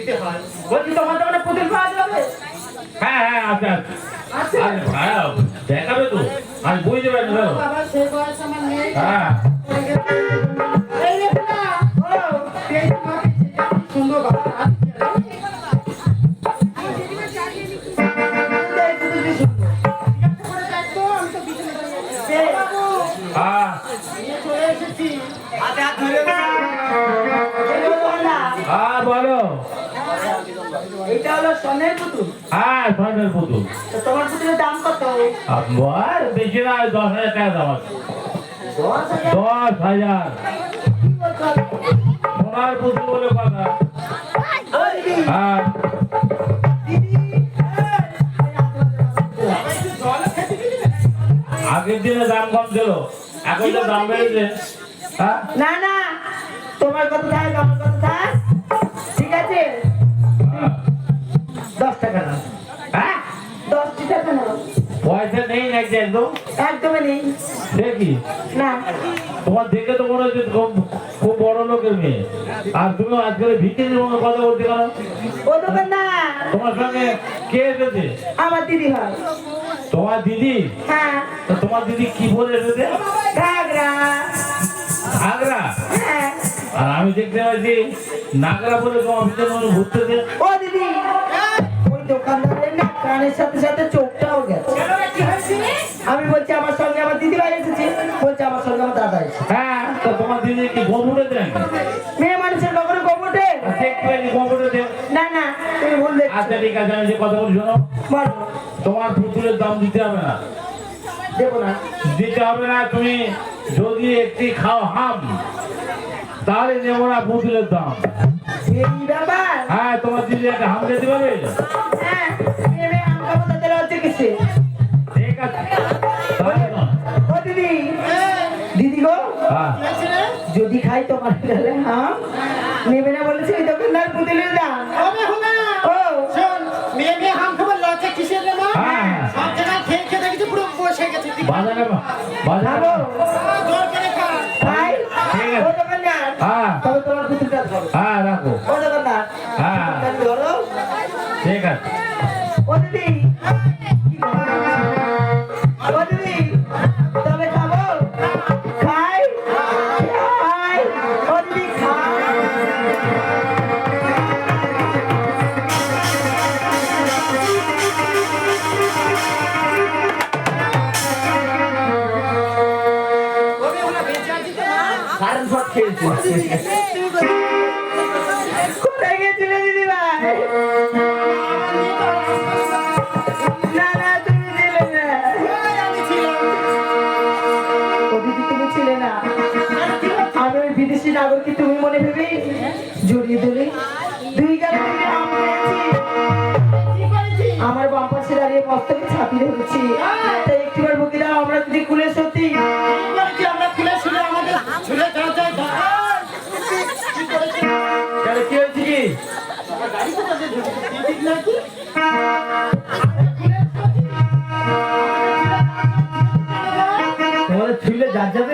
দিতে হয় বলছি তোমার দোকানে পুতুল পাওয়া যাবে। হ্যাঁ হ্যাঁ আছে আছে। আছে? ভাড়া দেখাবে তো। আজ বুঝতে পারেন না বাবা সে বয়স আমার নেই। হ্যাঁ। এই রে ও এই তোমার সুন্দর। বাবা না, হ্যাঁ বলো। এইটা হলো সোনের পুতুল। হ্যাঁ স্বর্ণের পুতুল। তোমার পুতুলের দাম কত আর বেশি না দশ হাজার টাকা দাম আছে। দশ হাজার? দশ হাজার। কি বলছো? সোনার পুতুল বলে কথা। হ্যাঁ। আগের দিনে দাম কম ছিল এখন তো দাম বেড়েছে। হ্যাঁ? না না। তোমার কথা থাক আমার কথা দশ টাকা নাও হ্যাঁ? দশটি টাকা নাও পয়সা নেই নাকি একদম? একদমই নেই। দেখি। না। তোমার দেখে তো মনে হচ্ছে খুব খুব বড় লোকের মেয়ে। আর তুমি আজকাল ভিতরে কথা বলতে কেন ও দোকান না তোমার সঙ্গে কে এসেছে? আমার দিদি হয়। তোমার দিদি? হ্যাঁ। তোমার দিদি কি বলে এসেছে? ঘাগরা। আগ্রা হ্যাঁ। আর আমি দেখতে পাচ্ছি নাগরা বলে তোমার ভিতরে মনে ঘুরতেছে ও দোকানদারের না কানের সাথে সাথে চোখটাও গেছে। আমি বলছি আমার সঙ্গে আমার দিদি ভাই এসেছে। বলছে আমার সঙ্গে আমার দাদা এসেছে। হ্যাঁ তো তোমার দিদি কি উঠেছে নাকি মেয়ে মানুষের দেখতে পাচ্ছি গম উঠেছে না না তুমি ভুল দেখছ। আচ্ছা ঠিক আছে আমি যে কথা বলি শোনো। তোমার পুতুলের দাম দিতে হবে না। দেবো না। দিতে হবে না তুমি যদি একটি খাও হাম তাহলে নেব না পুতুলের দাম। এই ব্যাপার হ্যাঁ তোমার দিদি একটা হাম দিতে পারবে? হ্যাঁ মেয়ে মেয়ে আম খাব তাদের হচ্ছে কিসে? ঠিক আছে। ও দিদি। দিদি গো হ্যাঁ। যদি খাই তোমার গেলে হ্যাঁ নেবে না বলেছে দোকানদার দাম হবে হবে ও শোন মেয়ে মেয়ে হাম খাবার লজ্জা কিসের রে মা? হ্যাঁ। সব জায়গায় খেয়ে খেয়ে দেখেছি পুরো বসে গেছে। বাজারে বাজারে খাব জোর করে খা খাই ঠিক আছে। ও দোকানদার হ্যাঁ তবে তোমার পুতুলটা ধরো হ্যাঁ রাখো ও দোকানদার হ্যাঁ। ঠিক আছে ও দিদি ও দিদি তবে খাব খাই খাই ও দিদি খাই কারণ সব খেয়েছি গেছিলে দিদি ভাই। না না ওই বিদেশি নাগরকে তুমি মনে ভেবে জড়িয়ে করেছি আমার বাম পাশে দাঁড়িয়ে মস্তকে ছাপিয়ে ধরেছি। বৃহস্পতি ছিল যার যাবে